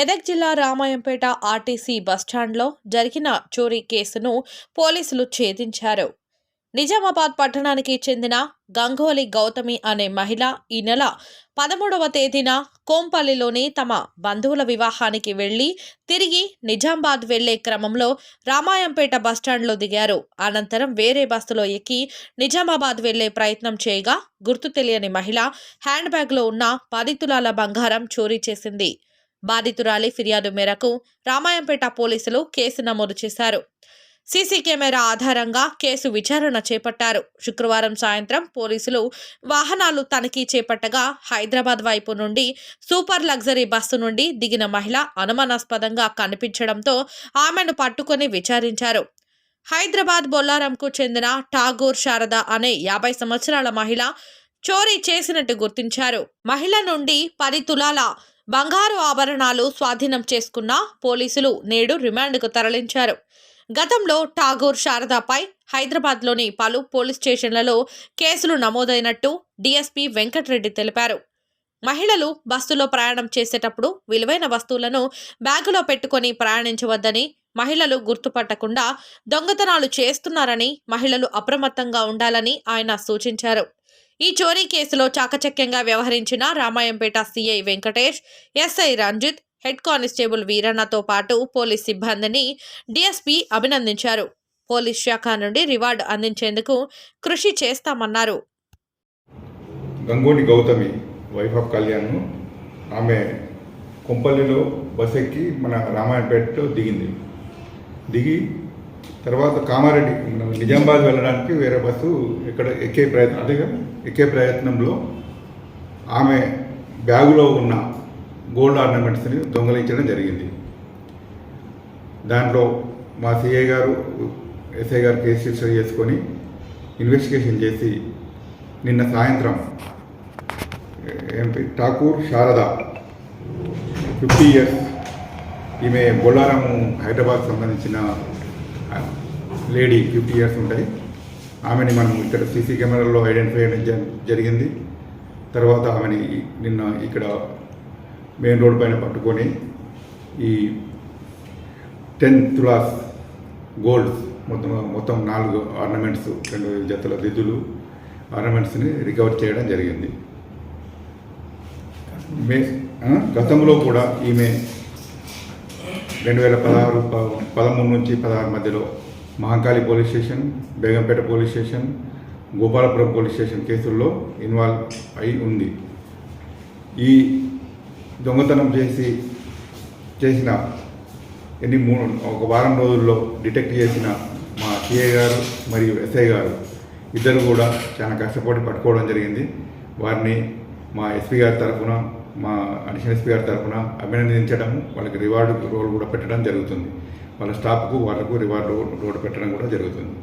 మెదక్ జిల్లా రామాయంపేట ఆర్టీసీ బస్టాండ్లో జరిగిన చోరీ కేసును పోలీసులు ఛేదించారు. నిజామాబాద్ పట్టణానికి చెందిన గంగోలి గౌతమి అనే మహిళ ఈ నెల పదమూడవ తేదీన కోంపల్లిలోని తమ బంధువుల వివాహానికి వెళ్ళి తిరిగి నిజామాబాద్ వెళ్ళే క్రమంలో రామాయంపేట బస్టాండ్లో దిగారు. అనంతరం వేరే బస్సులో ఎక్కి నిజామాబాద్ వెళ్ళే ప్రయత్నం చేయగా గుర్తు తెలియని మహిళ హ్యాండ్ బ్యాగ్లో ఉన్న పది తులాల బంగారం చోరీ చేసింది. బాధితురాలి ఫిర్యాదు మేరకు రామాయంపేట పోలీసులు కేసు నమోదు చేశారు. సీసీ కెమెరా ఆధారంగా కేసు విచారణ చేపట్టారు. శుక్రవారం సాయంత్రం పోలీసులు వాహనాలు తనిఖీ చేపట్టగా హైదరాబాద్ వైపు నుండి సూపర్ లగ్జరీ బస్సు నుండి దిగిన మహిళ అనుమానాస్పదంగా కనిపించడంతో ఆమెను పట్టుకొని విచారించారు. హైదరాబాద్ బొల్లారంకు చెందిన ఠాగూర్ శారద అనే యాభై సంవత్సరాల మహిళ చోరీ చేసినట్టు గుర్తించారు. మహిళ నుండి పది తులాల బంగారు ఆభరణాలు స్వాధీనం చేసుకున్న పోలీసులు నేడు రిమాండ్కు తరలించారు. గతంలో ఠాగూర్ శారదాపై హైదరాబాద్లోని పలు పోలీస్ స్టేషన్లలో కేసులు నమోదైనట్టు డీఎస్పీ వెంకటరెడ్డి తెలిపారు. మహిళలు బస్సులో ప్రయాణం చేసేటప్పుడు విలువైన వస్తువులను బ్యాగులో పెట్టుకొని ప్రయాణించవద్దని మహిళలు గుర్తుపట్టకుండా దొంగతనాలు చేస్తున్నారని మహిళలు అప్రమత్తంగా ఉండాలని ఆయన సూచించారు. ఈ చోరీ కేసులో చాకచక్యంగా వ్యవహరించిన Ramayampet CI Venkatesh SI Ranjith head constable వీరన్నతో పాటు పోలీస్ సిబ్బందిని డిఎస్పీ అభినందించారు. పోలీస్ శాఖ నుండి రివార్డు అందించేందుకు కృషి చేస్తామన్నారు. గంగోని గౌతమి వైఫ్ ఆఫ్ కళ్యాణ్ ఆమె కొంపల్లిలో బస్ ఎక్కి మన రామాయణపేటలో దిగింది. దిగి తర్వాత కామారెడ్డి నిజామాబాద్ వెళ్ళడానికి వేరే బస్సు ఇక్కడ ఎక్కే ప్రయత్నం అదే కదా? ఎక్కే ప్రయత్నంలో ఆమె బ్యాగులో ఉన్న గోల్డ్ ఆర్నమెంట్స్ని దొంగలించడం జరిగింది. దాంట్లో మా సిఐ గారు ఎస్ఐ గారు కేసు రిజిస్టర్ చేసుకొని ఇన్వెస్టిగేషన్ చేసి నిన్న సాయంత్రం MP Thakur Sharada fifty years ఈమె బొల్లారం హైదరాబాద్ సంబంధించిన లేడీ ఫిఫ్టీ ఇయర్స్ ఉంటాయి. ఆమెని మనం ఇక్కడ సీసీ కెమెరాలో ఐడెంటిఫై చేయడం జ- జరిగింది. తర్వాత ఆమెని నిన్న ఇక్కడ మెయిన్ రోడ్ పైన పట్టుకొని ఈ టెన్ తులాస్ గోల్డ్స్ మొత్తం మొత్తం నాలుగు ఆర్నమెంట్స్ రెండు జతల దిద్దులు ఆర్నమెంట్స్ని రికవర్ చేయడం జరిగింది. మే గతంలో కూడా ఈమె రెండు వేల పదహారు పదమూడు నుంచి పదహారు మధ్యలో Mahankali police station Begumpet police station Gopalapuram police station కేసుల్లో ఇన్వాల్వ్ అయి ఉంది. ఈ దొంగతనం చేసి చేసిన ఎన్ని మూడు ఒక వారం రోజుల్లో డిటెక్ట్ చేసిన మా సిఐ గారు మరియు ఎస్ఐ గారు ఇద్దరు కూడా చాలా కష్టపడి పట్టుకోవడం జరిగింది. వారిని మా ఎస్పీ గారి తరఫున మా అడిషనల్ ఎస్పీ గారి తరఫున అభినందించడం వాళ్ళకి రివార్డు రోల్ కూడా పెట్టడం జరుగుతుంది. వాళ్ళ స్టాఫ్కు వాళ్ళకు రివార్డు రోడ్ పెట్టడం కూడా జరుగుతుంది.